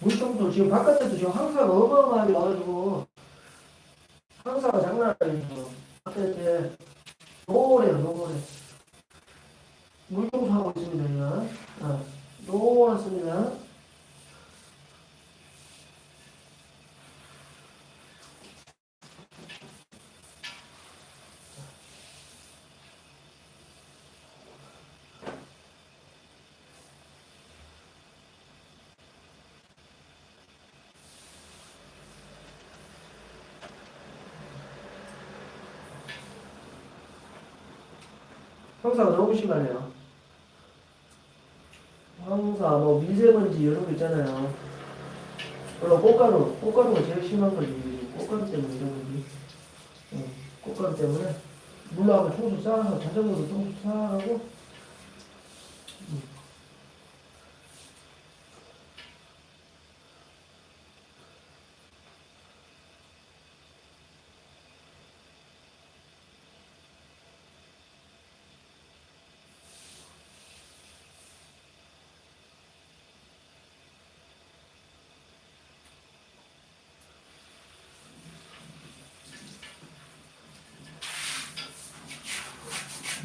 물총도 지금 바깥에도 지금 황사가 어마어마하게 와가지고 황사가 장난 아니에요. 바깥에 노래요 노래. 물총수하고 있습니다 지금. 어, 노랗습니다. 황사가 너무 심하네요. 황사, 뭐 미세먼지 이런 거 있잖아요. 물론 꽃가루, 꽃가루가 제일 심한 거지. 꽃가루 때문에 이런 거지. 응, 꽃가루 때문에 물로 한번 청소 싹, 자전거도 청소 싹 하고.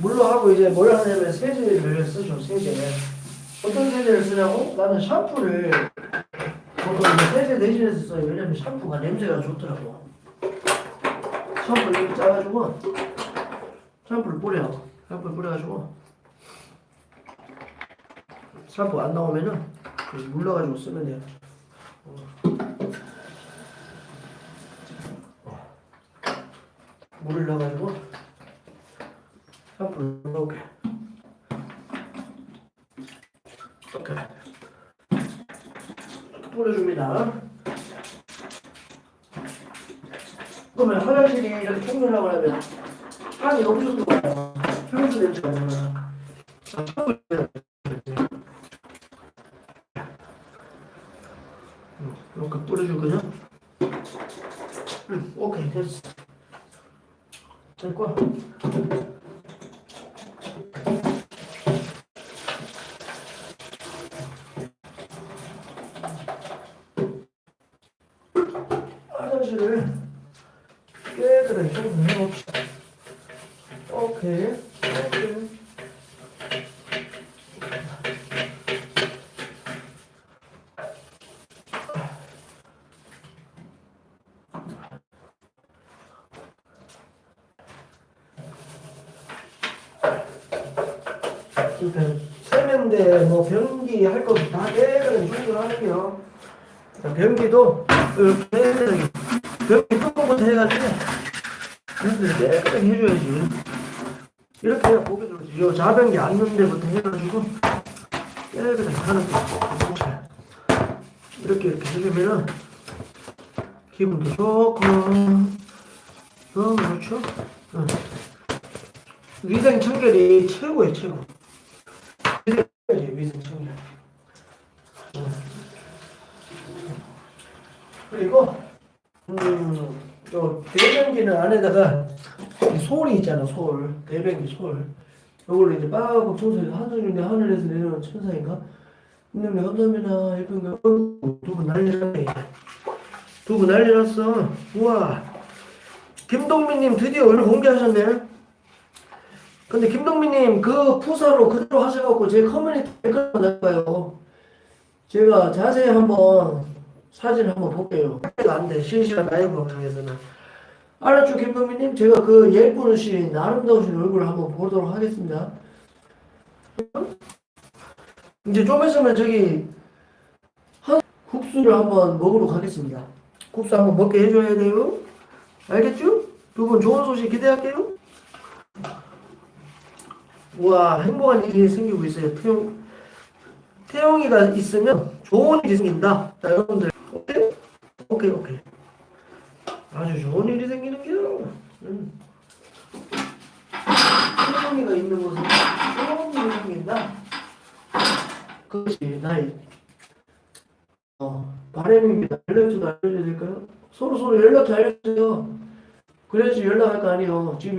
물로 하고 이제 뭘 하냐면 세제를 쓰죠 세제 어떤 세제를 쓰냐고? 나는 샴푸를 보통 세제 대신해서 써요. 왜냐면 샴푸가 냄새가 좋더라고. 샴푸를 이렇게 짜가지고 샴푸를 뿌려 샴푸를 뿌려가지고 샴푸 안 나오면은 그물 넣어가지고 쓰면 돼요. 물을 넣어가지고 샴푸를 이렇게 이렇게 뿌려줍니다. 그러면 화장실이 이렇게 청소하고 나면 향이 너무 좋더라고요. 향수 냄새가 나요. 음, 이렇게 뿌려주거든요. 음, 오케이 됐어. 됐고. 화장실을 깨끗하게 청소해 봅시다. 오케이. 오케이. 세면대 뭐 변기 할거다 깨끗하게 청소하는데요. 변기도 이렇게 깨끗하게 변기 뚜껑부터 해가지고 변기를 깨끗하게 해줘야지. 이렇게 해야 보기 좋지. 요 자변기 앉는 데부터 해가지고 깨끗하게 하는 거. 이렇게 이렇게 해주면은 기분도 좋고 너무 좋죠. 응. 위생 청결이 최고예요 최고. 위생 위생 청결. 응. 그리고 음, 요 대변기는 안에다가 이 솔이 있잖아 솔. 대변기 솔. 요걸로 이제 빠고 청소해서 하늘인데 하늘에서 내려오는 천사인가? 근데 감사합니다 예쁜가 두분 난리났네. 두분 난리났어. 우와. 김동민님 드디어 오늘 공개하셨네. 근데 김동민님 그 푸사로 그대로 하셔갖고 제 커뮤니티 댓글 달까요. 제가 자세히 한번 사진 한번 볼게요. 안 돼. 실시간 라이브 방송에서는. 알았죠, 김동민님? 제가 그 예쁘신, 아름다우신 얼굴을 한번 보도록 하겠습니다. 이제 좀 있으면 저기, 한 국수를 한번 먹으러 가겠습니다. 국수 한번 먹게 해줘야 돼요. 알겠죠? 두 분 좋은 소식 기대할게요. 우와, 행복한 일이 생기고 있어요. 태용, 태용이가 있으면 좋은 일이 생긴다. 자, 여러분들. 오케이? 오케이. 아주 좋은 일이 생기는 게요. 음. 태용이가 있는 좋은 일이 생긴다. 그것이 나의 어, 바람입니다. 연락처도 알려줘야 될까요? 서로 서로 연락처 알려주세요. 그래야지 연락할 거 아니에요. 지금